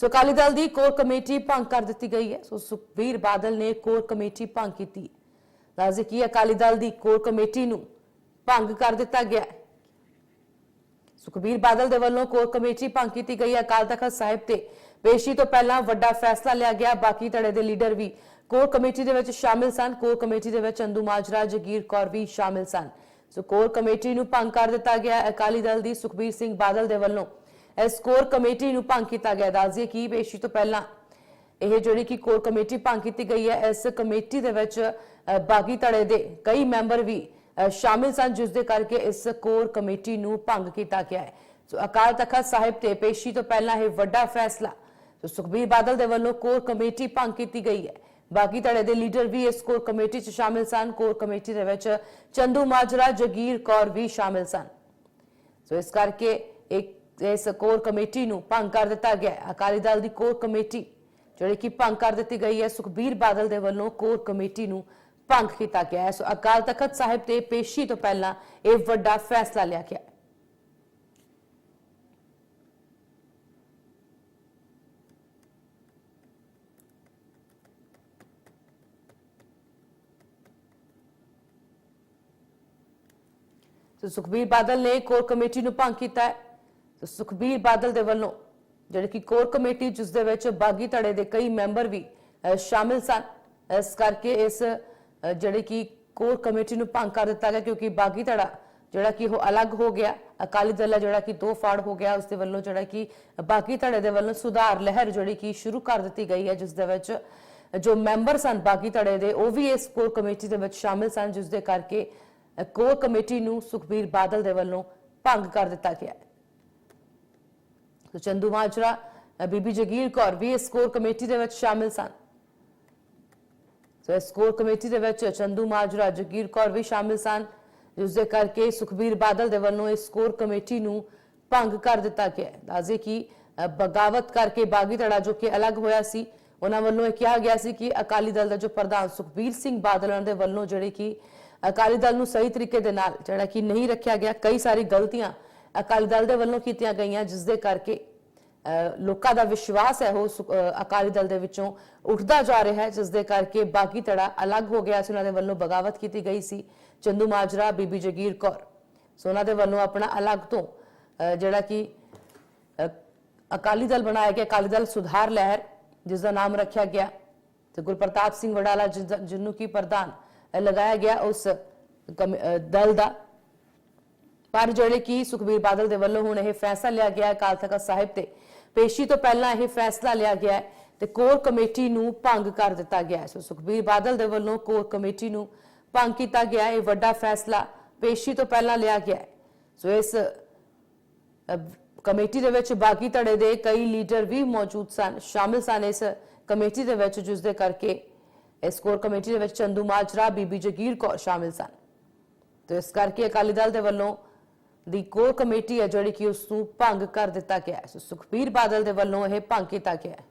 ਸੋ ਅਕਾਲੀ ਦਲ ਦੀ core committee ਭੰਗ ਕਰ ਦਿੱਤੀ ਗਈ ਹੈ। ਸੋ ਸੁਖਬੀਰ ਬਾਦਲ ਨੇ ਕੋਰ ਕਮੇਟੀ ਭੰਗ ਕੀਤੀ। ਦੱਸਦੇ ਕੀ ਅਕਾਲੀ ਦਲ ਦੀ ਕੋਰ ਕਮੇਟੀ ਨੂੰ ਭੰਗ ਕਰ ਦਿੱਤਾ ਗਿਆ ਹੈ। ਸੁਖਬੀਰ ਬਾਦਲ ਦੇ ਵੱਲੋਂ ਕੋਰ ਕਮੇਟੀ ਭੰਗ ਕੀਤੀ ਗਈ। ਹੈ ਅਕਾਲ ਤਖਤ ਸਾਹਿਬ ਤੇ ਪੇਸ਼ੀ ਤੋਂ ਪਹਿਲਾਂ ਵੱਡਾ ਫੈਸਲਾ ਲਿਆ ਗਿਆ। ਬਾਕੀ ਧੜੇ ਦੇ ਲੀਡਰ ਵੀ ਕੋਰ ਕਮੇਟੀ ਦੇ ਵਿੱਚ ਸ਼ਾਮਿਲ ਸਨ। ਕੋਰ ਕਮੇਟੀ ਦੇ ਵਿੱਚ ਚੰਦੂ ਮਾਜਰਾ, ਜਗੀਰ ਕੌਰ ਵੀ ਸ਼ਾਮਿਲ ਸਨ। ਸੋ ਕੋਰ ਕਮੇਟੀ ਨੂੰ ਭੰਗ ਕਰ ਦਿੱਤਾ ਗਿਆ। ਅਕਾਲੀ ਦਲ ਦੀ ਸੁਖਬੀਰ ਸਿੰਘ ਬਾਦਲ ਦੇ ਵੱਲੋਂ ਇਸ ਕੋਰ ਕਮੇਟੀ ਨੂੰ ਭੰਗ ਕੀਤਾ ਗਿਆ। ਦੱਸਦੀ ਕਿ ਪੇਸ਼ੀ ਤੋਂ ਪਹਿਲਾਂ ਇਹ ਜਿਹੜੀ ਕਿ ਕੋਰ ਕਮੇਟੀ ਭੰਗ ਕੀਤੀ ਗਈ ਹੈ, ਇਸ ਕਮੇਟੀ ਦੇ ਵਿੱਚ ਬਾਗੀ ਧੜੇ ਦੇ ਕਈ ਮੈਂਬਰ ਵੀ ਸ਼ਾਮਿਲ ਸਨ, ਜਿਸ ਦੇ ਕਰਕੇ ਇਸ ਕੋਰ ਕਮੇਟੀ ਨੂੰ ਭੰਗ ਕੀਤਾ ਗਿਆ ਹੈ। ਸੋ ਅਕਾਲ ਤਖਤ ਸਾਹਿਬ ਤੇ ਪੇਸ਼ੀ ਤੋਂ ਪਹਿਲਾਂ ਇਹ ਵੱਡਾ ਫੈਸਲਾ। ਸੋ ਸੁਖਬੀਰ ਬਾਦਲ ਦੇ ਵੱਲੋਂ ਕੋਰ ਕਮੇਟੀ ਭੰਗ ਕੀਤੀ ਗਈ ਹੈ। ਬਾਗੀ ਧੜੇ ਦੇ ਲੀਡਰ ਵੀ ਇਸ ਕੋਰ ਕਮੇਟੀ 'ਚ ਸ਼ਾਮਿਲ ਸਨ। ਕੋਰ ਕਮੇਟੀ ਦੇ ਵਿੱਚ ਚੰਦੂ ਮਾਜਰਾ, ਜਗੀਰ ਕੌਰ ਵੀ ਸ਼ਾਮਿਲ ਸਨ। ਸੋ ਇਸ ਕਰਕੇ ਇੱਕ ਇਸ ਕੋਰ ਕਮੇਟੀ ਨੂੰ ਭੰਗ ਕਰ ਦਿੱਤਾ ਗਿਆ ਅਕਾਲੀ ਦਲ ਦੀ ਕੋਰ ਕਮੇਟੀ, ਜਿਹੜੀ ਕਿ ਭੰਗ ਕਰ ਦਿੱਤੀ ਗਈ ਹੈ, ਸੁਖਬੀਰ ਬਾਦਲ ਦੇ ਵੱਲੋਂ ਕੋਰ ਕਮੇਟੀ ਨੂੰ ਭੰਗ ਕੀਤਾ ਗਿਆ ਹੈ। ਸੋ ਅਕਾਲ ਤਖਤ ਸਾਹਿਬ ਤੇ ਪੇਸ਼ੀ ਤੋਂ ਪਹਿਲਾਂ ਇਹ ਵੱਡਾ ਫੈਸਲਾ ਲਿਆ ਗਿਆ ਸੋ ਸੁਖਬੀਰ ਬਾਦਲ ਨੇ ਕੋਰ ਕਮੇਟੀ ਨੂੰ ਭੰਗ ਕੀਤਾ ਹੈ। ਸੋ ਸੁਖਬੀਰ ਬਾਦਲ ਦੇ ਵੱਲੋਂ ਜਿਹੜੀ ਕਿ ਕੋਰ ਕਮੇਟੀ ਜਿਸ ਦੇ ਵਿੱਚ ਬਾਗੀ ਧੜੇ ਦੇ ਕਈ ਮੈਂਬਰ ਵੀ ਸ਼ਾਮਿਲ ਸਨ। ਇਸ ਕਰਕੇ ਇਸ ਅਹ, ਜਿਹੜੀ ਕਿ ਕੋਰ ਕਮੇਟੀ ਨੂੰ ਭੰਗ ਕਰ ਦਿੱਤਾ ਗਿਆ ਕਿਉਂਕਿ ਬਾਗੀ ਧੜਾ ਜਿਹੜਾ ਕਿ ਉਹ ਅਲੱਗ ਹੋ ਗਿਆ। ਅਕਾਲੀ ਦਲ ਹੈ ਜਿਹੜਾ ਕਿ ਦੋ ਫਾੜ ਹੋ ਗਿਆ ਉਸ ਦੇ ਵੱਲੋਂ ਜਿਹੜਾ ਕਿ ਬਾਗੀ ਧੜੇ ਦੇ ਵੱਲੋਂ ਸੁਧਾਰ ਲਹਿਰ ਜਿਹੜੀ ਕਿ ਸ਼ੁਰੂ ਕਰ ਦਿੱਤੀ ਗਈ ਹੈ ਜਿਸ ਦੇ ਵਿੱਚ ਜੋ ਮੈਂਬਰ ਸਨ ਬਾਗੀ ਧੜੇ ਦੇ ਉਹ ਵੀ ਇਸ ਕੋਰ ਕਮੇਟੀ ਦੇ ਵਿੱਚ ਸ਼ਾਮਿਲ ਸਨ ਜਿਸ ਦੇ ਕਰਕੇ ਕੋਰ ਕਮੇਟੀ ਨੂੰ ਸੁਖਬੀਰ ਬਾਦਲ ਦੇ ਵੱਲੋਂ ਭੰਗ ਕਰ ਦਿੱਤਾ ਗਿਆ ਹੈ। ਸੋ ਚੰਦੂ ਮਾਜਰਾ ਬੀਬੀ ਜਗੀਰ ਕੌਰ ਵੀ ਇਸ ਕੋਰ ਕਮੇਟੀ ਦੇ ਵਿੱਚ ਸ਼ਾਮਿਲ ਸਨ। ਸੋ ਇਸ ਕੋਰ ਕਮੇਟੀ ਦੇ ਵਿੱਚ ਚੰਦੂ ਮਾਜਰਾ, ਜਗੀਰ ਕੌਰ ਵੀ ਸ਼ਾਮਿਲ ਸਨ, ਜਿਸ ਦੇ ਕਰਕੇ ਸੁਖਬੀਰ ਬਾਦਲ ਦੇ ਵੱਲੋਂ ਇਸ ਕੋਰ ਕਮੇਟੀ ਨੂੰ ਭੰਗ ਕਰ ਦਿੱਤਾ ਗਿਆ। ਹੈ ਦੱਸਦੇ ਬਗਾਵਤ ਕਰਕੇ ਬਾਗੀ ਧੜਾ ਜੋ ਕਿ ਅਲੱਗ ਹੋਇਆ ਸੀ, ਉਹਨਾਂ ਵੱਲੋਂ ਇਹ ਕਿਹਾ ਗਿਆ ਸੀ ਕਿ ਅਕਾਲੀ ਦਲ ਦਾ ਜੋ ਪ੍ਰਧਾਨ ਸੁਖਬੀਰ ਸਿੰਘ ਬਾਦਲ ਦੇ ਵੱਲੋਂ ਜਿਹੜੇ ਕਿ ਅਕਾਲੀ ਦਲ ਨੂੰ ਸਹੀ ਤਰੀਕੇ ਦੇ ਨਾਲ ਜਿਹੜਾ ਕਿ ਨਹੀਂ ਰੱਖਿਆ ਗਿਆ, ਕਈ ਸਾਰੀ ਗਲਤੀਆਂ ਅਕਾਲੀ ਦਲ ਦੇ ਵੱਲੋਂ ਕੀਤੀਆਂ ਗਈਆਂ, ਜਿਸ ਦੇ ਕਰਕੇ ਲੋਕਾਂ ਦਾ ਵਿਸ਼ਵਾਸ ਹੈ, ਉਹ ਅਕਾਲੀ ਦਲ ਦੇ ਵਿੱਚੋਂ ਉੱਠਦਾ ਜਾ ਰਿਹਾ ਹੈ, ਜਿਸ ਦੇ ਕਰਕੇ ਬਾਗੀ ਧੜਾ ਅਲੱਗ ਹੋ ਗਿਆ ਸੀ। ਉਹਨਾਂ ਦੇ ਵੱਲੋਂ ਬਗਾਵਤ ਕੀਤੀ ਗਈ ਸੀ। ਚੰਦੂ ਮਾਜਰਾ, ਬੀਬੀ ਜਗੀਰ ਕੌਰ। ਸੋ ਉਹਨਾਂ ਦੇ ਵੱਲੋਂ ਆਪਣਾ ਅਲੱਗ ਤੋਂ ਜਿਹੜਾ ਕਿ ਅਕਾਲੀ ਦਲ ਬਣਾਇਆ ਗਿਆ, ਅਕਾਲੀ ਦਲ ਸੁਧਾਰ ਲਹਿਰ, ਜਿਸ ਦਾ ਨਾਮ ਰੱਖਿਆ ਗਿਆ। ਤੇ ਗੁਰਪ੍ਰਤਾਪ ਸਿੰਘ ਵਡਾਲਾ ਜਿਸ ਜਿਹਨੂੰ ਕੀ ਪ੍ਰਧਾਨ ਲਗਾਇਆ ਗਿਆ, ਉਸ ਦਲ ਦਾ ਪਰ ਜਿਹੜੇ ਕਿ ਸੁਖਬੀਰ ਬਾਦਲ ਦੇ ਵੱਲੋਂ ਹੁਣ ਇਹ ਫੈਸਲਾ ਲਿਆ ਗਿਆ ਹੈ, ਅਕਾਲ ਤਖਤ ਸਾਹਿਬ ਤੇ, ਪੇਸ਼ੀ ਤੋਂ ਪਹਿਲਾਂ ਇਹ ਫੈਸਲਾ ਲਿਆ ਗਿਆ ਹੈ ਤੇ ਕੋਰ ਕਮੇਟੀ ਨੂੰ ਭੰਗ ਕਰ ਦਿੱਤਾ ਗਿਆ ਹੈ। ਸੋ ਸੁਖਬੀਰ ਬਾਦਲ ਦੇ ਵੱਲੋਂ ਕੋਰ ਕਮੇਟੀ ਨੂੰ ਭੰਗ ਕੀਤਾ ਗਿਆ ਹੈ, ਇਹ ਵੱਡਾ ਫੈਸਲਾ ਪੇਸ਼ੀ ਤੋਂ ਪਹਿਲਾਂ ਲਿਆ ਗਿਆ ਹੈ। ਸੋ ਇਸ ਕਮੇਟੀ ਦੇ ਵਿੱਚ ਬਾਕੀ ਧੜੇ ਦੇ ਕਈ ਲੀਡਰ ਵੀ ਮੌਜੂਦ ਸਨ, ਸ਼ਾਮਿਲ ਸਨ ਇਸ ਕਮੇਟੀ ਦੇ ਵਿੱਚ, ਜਿਸ ਦੇ ਕਰਕੇ ਇਸ ਕੋਰ ਕਮੇਟੀ ਦੇ ਵਿੱਚ ਚੰਦੂ ਮਾਜਰਾ ਬੀਬੀ ਜਗੀਰ ਕੌਰ ਸ਼ਾਮਿਲ ਸਨ। ਤੇ ਇਸ ਕਰਕੇ ਅਕਾਲੀ ਦਲ ਦੇ ਵੱਲੋਂ ਦੀ ਕੋਰ ਕਮੇਟੀ ਹੈ ਜਿਹੜੀ ਕਿ ਉਸ ਨੂੰ ਭੰਗ ਕਰ ਦਿੱਤਾ ਗਿਆ ਹੈ। ਸੋ ਸੁਖਬੀਰ ਬਾਦਲ ਦੇ ਵੱਲੋਂ ਇਹ ਭੰਗ ਕੀਤਾ ਗਿਆ ਹੈ।